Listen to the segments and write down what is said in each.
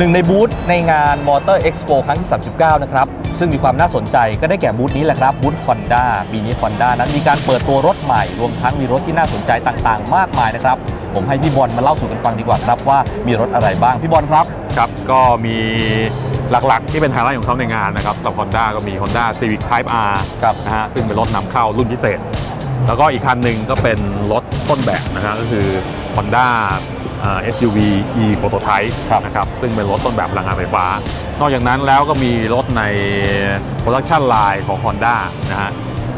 หนึ่งในบูธในงาน Motor Expo ครั้งที่ 39 นะครับ ซึ่งมีความน่าสนใจก็ได้แก่บูธนี้แหละครับบูธ Honda ปีนี้ Honda นั้นมีการเปิดตัวรถใหม่ รวมทั้งมีรถที่น่าสนใจต่างๆ มากมายนะครับ ผมให้พี่บอลมาเล่าสู่กันฟังดีกว่าครับว่ามีรถอะไรบ้าง พี่บอลครับ ครับ ก็มีหลักๆ ที่เป็นไฮไลท์ของเขาในงานนะครับสำหรับ Honda ก็มี Honda Civic Type R ครับนะฮะซึ่งเป็นรถนำเข้ารุ่นพิเศษ แล้วก็อีกคันหนึ่งก็เป็นรถต้นแบบนะฮะก็คือ Honda อ่า SUV e Prototype นะครับซึ่งเป็นรถต้นแบบพลังงานไฟฟ้า นอกจากนั้นแล้วก็มีรถใน Production Line ของ Honda นะฮะ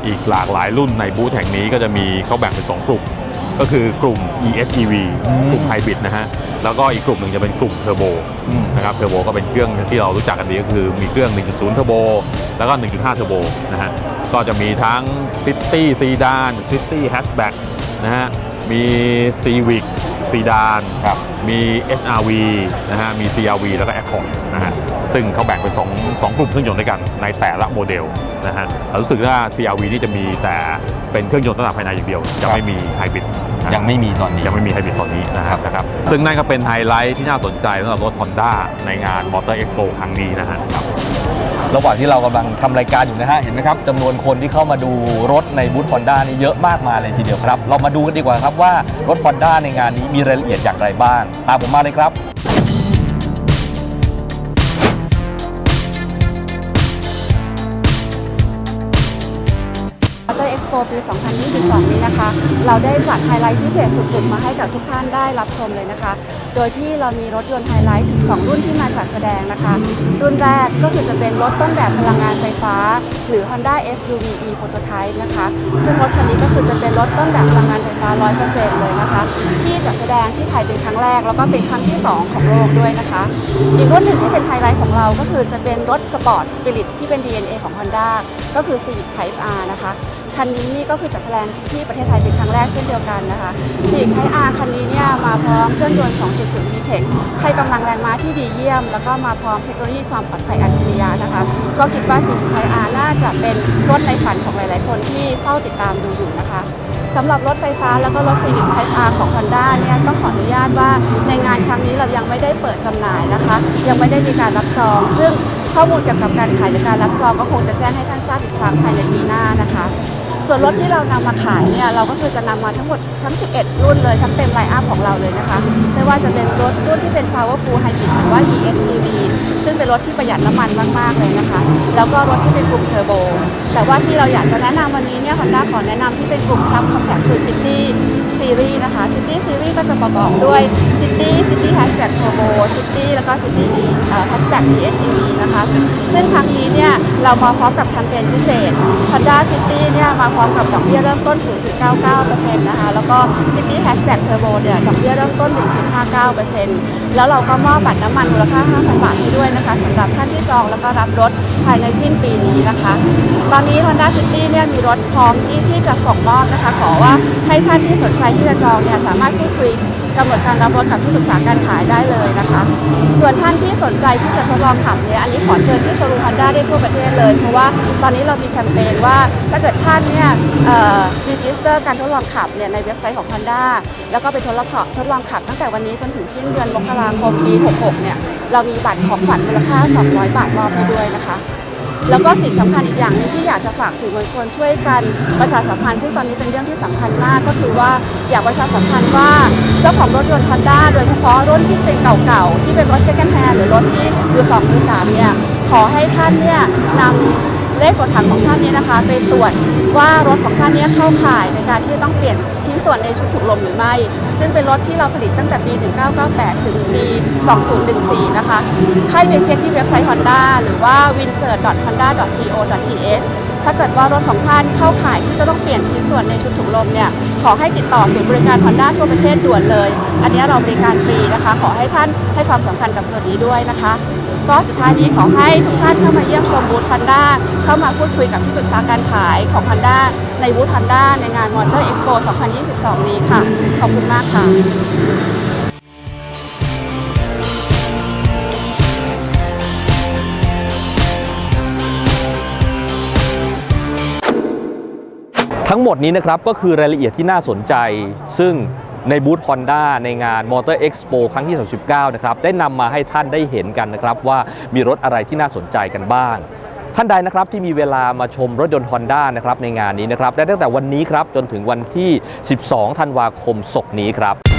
อีกหลากหลายรุ่นในบูธแห่งนี้ก็จะมีเขาแบ่งเป็น 2 กลุ่ม ก็คือกลุ่ม EHEV อืมกลุ่มไฮบริดนะฮะแล้วก็อีกกลุ่มหนึ่งจะเป็นกลุ่มเทอร์โบอืมนะครับเทอร์โบก็เป็นเครื่องที่เรารู้จักกันดีก็คือมีเครื่อง 1.0 เทอร์โบ แล้วก็ 1.5 เทอร์โบนะฮะก็จะมีทั้ง City Sedan City Hatchback นะฮะมี Civic Sedan ครับมี SRV นะฮะมี CRV แล้วก็ Accord นะฮะซึ่งเขาแบ่งเป็น2 2กลุ่มเครื่องยนต์ด้วยกันในแต่ละโมเดลนะฮะเรารู้สึกว่า CRV นี่จะมีแต่เป็นเครื่องยนต์สำหรับภายในอย่างเดียว จะไม่มีไฮบริดนะฮะยังไม่มีตอนนี้ยังไม่มีไฮบริดตอนนี้นะครับนะครับซึ่งนั่นก็เป็นไฮไลท์ที่น่าสนใจสำหรับรถ Honda ในงาน Motor Expo ครั้งนี้นะฮะค ระหว่างที่เรากำลังทำรายการอยู่นะฮะเห็นไหมครับจำนวนคนที่เข้ามาดูรถในบูธฮอนด้านี่เยอะมากมายเลยทีเดียวครับ เรามาดูกันดีกว่าครับว่ารถฟอนด้าในงานนี้มีรายละเอียดอย่างไรบ้างตามผมมาเลยครับ ปี 2022 นี้นะคะ เราได้จัดไฮไลท์พิเศษสุดๆ มาให้กับทุกท่านได้รับชมเลยนะคะ โดยที่เรามีรถยนต์ไฮไลท์ถึง 2 รุ่นที่มาจัดแสดงนะคะ รุ่นแรกก็คือจะเป็นรถต้นแบบพลังงานไฟฟ้า หรือ Honda SUV e Prototype นะคะ ซึ่งรถคันนี้ก็คือจะเป็นรถต้นแบบพลังงานไฟฟ้า 100%เลยนะคะ ที่จัดแสดงที่ไทยเป็นครั้งแรก แล้วก็เป็นครั้งที่ 2 ของโลกด้วยนะคะ อีกรุ่นหนึ่งที่เป็นไฮไลท์ของเราก็คือจะเป็นรถสปอร์ตสปิริตที่เป็น DNA ของ Honda ก็คือ Civic Type R นะคะ คันนี้นี่ก็คือจัดแสดงที่ประเทศไทยเป็นครั้งแรกเช่นเดียวกันนะคะ Civic Type R คันนี้เนี่ยมาพร้อมเครื่องยนต์ 2.0 VTEC ให้กำลังแรงม้าที่ดีเยี่ยม แล้วก็มาพร้อมเทคโนโลยีความปลอดภัยอัจฉริยะนะคะ ก็คิดว่า Civic Type R น่าจะเป็นรถในฝันของหลาย ๆ คนที่เฝ้าติดตามดูอยู่นะคะสำหรับรถไฟฟ้าแล้วก็รถ Civic Type R ของ Honda เนี่ยต้องขออนุญาตว่าในงานครั้งนี้เรายังไม่ได้เปิดจำหน่ายนะคะ ยังไม่ได้มีการรับจอง ซึ่งข้อมูลเกี่ยวกับการขายหรือการรับจองก็คงจะแจ้งให้ท่านทราบอีกครั้งภายในปีหน้านะคะ ส่วนรถที่เรานำมาขายเนี่ยเราก็คือจะนำมาทั้งหมดทั้ง 11 รุ่นเลยทั้งเต็มไลน์อัพของเราเลยนะคะไม่ว่าจะเป็นรถรุ่นที่เป็น powerful hybrid หรือว่า EHEV ซึ่งเป็นรถที่ประหยัดน้ำมันมาก ๆ เลยนะคะ แล้วก็รถที่เป็นกลุ่มเทอร์โบ แต่ว่าที่เราอยากจะแนะนำวันนี้เนี่ย Honda ขอแนะนำที่เป็นกลุ่มชับคอมแพคคือ City Series นะคะ City Series ก็จะประกอบด้วย City City Hatchback Turbo City แล้วก็ City Hatchback PHEV นะคะ ซึ่งครั้งนี้เนี่ยเรามาพร้อมกับแคมเปญพิเศษ Honda City เนี่ยมาพร้อมกับดอกเบี้ยเริ่มต้น 0.99%นะคะ แล้วก็ City Hatchback Turbo เนี่ยดอกเบี้ยเริ่มต้น 1.59%แล้วเราก็มอบบัตรน้ำมันมูลค่า 5,000 บาทให้ด้วยนะคะสำหรับท่านที่จองแล้วก็รับรถภายในสิ้นปีนี้นะคะ ตอนนี้ Honda City เนี่ยมีรถพร้อมที่ที่จะส่งมอบนะคะ ขอว่าให้ท่านที่สนใจที่จะจองเนี่ยสามารถพูดคุย กำหนดการรับรถกับที่ปรึกษาการขายได้เลยนะคะ ส่วนท่านที่สนใจที่จะทดลองขับเนี่ยอันนี้ขอเชิญที่โชว์รูม Honda ได้ทั่วประเทศเลย เพราะว่าตอนนี้เรามีแคมเปญว่าถ้าเกิดท่านเนี่ยรีจิสเตอร์การทดลองขับเนี่ยในเว็บไซต์ของ Honda แล้วก็ไปทดลองขับทดลองขับตั้งแต่วันนี้จนถึงสิ้นเดือนมกราคมปี 66 เนี่ยเรามีบัตรของขวัญมูลค่า 200 บาทมอบให้ด้วยนะคะ แล้วก็สิ่งสำคัญอีกอย่างนึงที่อยากจะฝากสื่อมวลชนช่วยกันประชาสัมพันธ์ซึ่งตอนนี้เป็นเรื่องที่สำคัญมากก็คือว่าอยากประชาสัมพันธ์ว่าเจ้าของรถยนต์ Honda โดยเฉพาะรุ่นที่เป็นเก่าๆที่เป็นรถ second hand หรือรถที่มือสองมือสามเนี่ยขอให้ท่านเนี่ยนำเลขตัวถังของท่านเนี้นะคะ ไปตรวจว่ารถของท่านเนี้เข้าข่ายในการที่ต้องเปลี่ยน ส่วนในชุดถุงลมหรือไม่ ซึ่งเป็นรถที่เราผลิตตั้งแต่ปี 1998 ถึงปี 2014 นะคะ ให้ไปเช็คที่เว็บไซต์ Honda หรือว่า winsert.honda.co.th ถ้าเกิดว่ารถของท่านเข้าข่ายที่จะต้องเปลี่ยนชิ้นส่วนในชุดถุงลมเนี่ย ขอให้ติดต่อศูนย์บริการ Honda ทั่วประเทศด่วนเลย อันนี้เราบริการฟรีนะคะ ขอให้ท่านให้ความสำคัญกับส่วนนี้ด้วยนะคะ ก็สุดท้ายนี้ขอให้ทุกท่านเข้ามาเยี่ยมชมบูธ Honda เข้ามาพูดคุยกับที่ปรึกษาการขายของ Honda ในบูธ Honda ในงาน Motor Expo 2022 นี้ค่ะ ขอบคุณมากค่ะทั้งหมดนี้นะครับก็คือรายละเอียดที่น่าสนใจ ซึ่ง ในบูธ Honda ในงาน Motor Expo ครั้งที่ 39 นะครับ ได้นำมาให้ท่านได้เห็นกันนะครับ ว่ามีรถอะไรที่น่าสนใจกันบ้างท่านใดนะครับที่มีเวลามาชมรถยนต์ Honda นะครับในงานนี้นะครับได้ตั้งแต่วันนี้ครับจนถึงวันที่ 12 ธันวาคมศกนี้ครับ